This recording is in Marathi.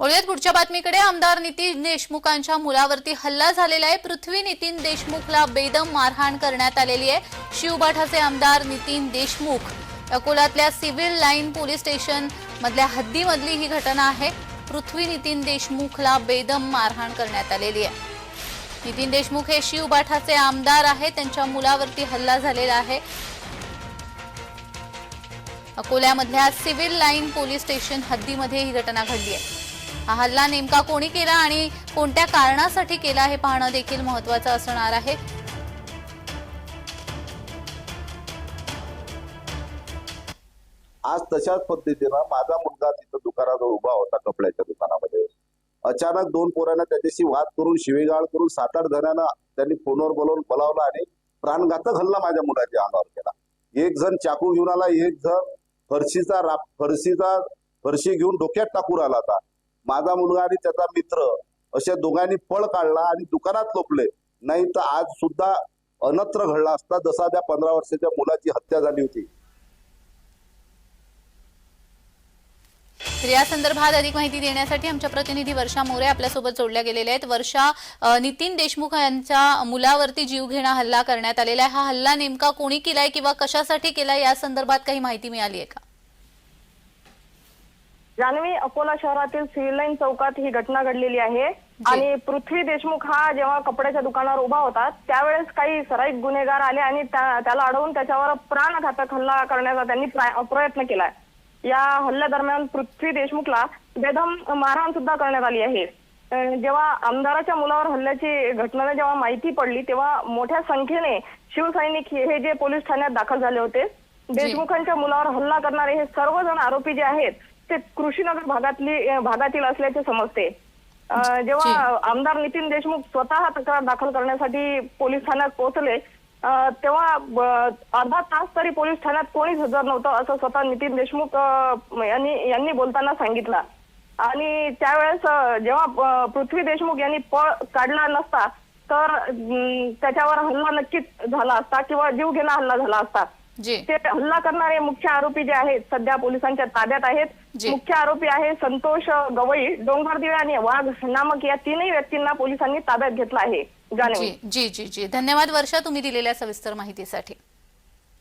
वळूयात पुढच्या बातमीकडे. आमदार नितीन देशमुखांच्या मुलावरती हल्ला झालेला आहे. पृथ्वी नितीन देशमुखला बेदम मारहाण करण्यात आलेली आहे. शिवबाठाचे आमदार नितीन देशमुख. अकोल्यातल्या सिव्हिल लाईन पोलीस स्टेशन मधल्या हद्दीमधली ही घटना आहे. पृथ्वी नितीन देशमुखला बेदम मारहाण करण्यात आलेली आहे. नितीन देशमुख हे शिवबाठाचे आमदार आहेत. त्यांच्या मुलावरती हल्ला झालेला आहे. अकोल्यामधल्या सिव्हिल लाईन पोलीस स्टेशन हद्दीमध्ये ही घटना घडली आहे. हा हल्ला नेमका कोणी केला आणि कोणत्या कारणासाठी केला हे पाहणं देखील महत्वाचं असणार आहे. आज तशाच पद्धतीनं माझा मुलगा तिथं दुकानाजवळ उभा होता कपड्याच्या दुकानामध्ये. अचानक दोन पोरांना त्याच्याशी वाद करून शिवेगाळ करून सात आठ जणांना त्यांनी फोनवर बोलवून बोलावलं आणि प्राणघातक हल्ला माझ्या मुलाच्या अंगावर केला. एक जण चाकू घेऊन आला एक जण फरशीचा राप फरशीचा फरशी घेऊन डोक्यात टाकून आला होता माझा मुलगा आणि त्याचा मित्र अशा दोघांनी पळ काढला आणि दुकानात लोपले नाही तर आज सुद्धा अनत्र घडला असता जसा त्या पंधरा वर्षाच्या मुलाची हत्या झाली होती. तर या संदर्भात अधिक माहिती देण्यासाठी आमच्या प्रतिनिधी वर्षा मोरे आपल्यासोबत जोडल्या गेलेल्या आहेत. वर्षा नितीन देशमुख यांच्या मुलावरती जीवघेणा हल्ला करण्यात आलेला आहे. हा हल्ला नेमका कोणी केलाय किंवा कशासाठी केलाय या संदर्भात काही माहिती मिळाली आहे का? जान्हवी अकोला शहरातील सिव्हिल लाईन चौकात ही घटना घडलेली आहे. आणि पृथ्वी देशमुख हा जेव्हा कपड्याच्या दुकानावर उभा होता त्यावेळेस काही सराईत गुन्हेगार आले आणि त्या- त्याला अडवून त्याच्यावर प्राणघातक हल्ला करण्याचा त्यांनी प्रा- प्रयत्न केलाय या हल्ल्यादरम्यान पृथ्वी देशमुखला बेदम मारहाण सुद्धा करण्यात आली आहे. जेव्हा आमदाराच्या मुलावर हल्ल्याची घटनेने जेव्हा माहिती पडली तेव्हा मोठ्या संख्येने शिवसैनिक हे जे पोलीस ठाण्यात दाखल झाले होते. देशमुखांच्या मुलावर हल्ला करणारे हे सर्वजण आरोपी जे आहेत ते कृषीनगर भागातली भागातील असल्याचे समजते. जेव्हा आमदार नितीन देशमुख स्वतः तक्रार दाखल करण्यासाठी पोलीस ठाण्यात पोहोचले तेव्हा अर्धा तास तरी पोलीस ठाण्यात कोणीच हजर नव्हतं असं स्वतः नितीन देशमुख यांनी यांनी बोलताना सांगितलं. आणि त्यावेळेस जेव्हा पृथ्वी देशमुख यांनी पळ काढला नसता तर त्याच्यावर हल्ला नक्कीच झाला असता किंवा जीवघेणा हल्ला झाला असता. ते हल्ला करणारे मुख्य आरोपी जे आहेत सध्या पोलिसांच्या ताब्यात आहेत. मुख्य आरोपी आहे संतोष गवई डोंगरदिवे आणि वाघ नामक या तीनही व्यक्तींना पोलिसांनी ताब्यात घेतलं आहे. जी जी जी. धन्यवाद वर्षा तुम्ही दिलेल्या सविस्तर माहितीसाठी.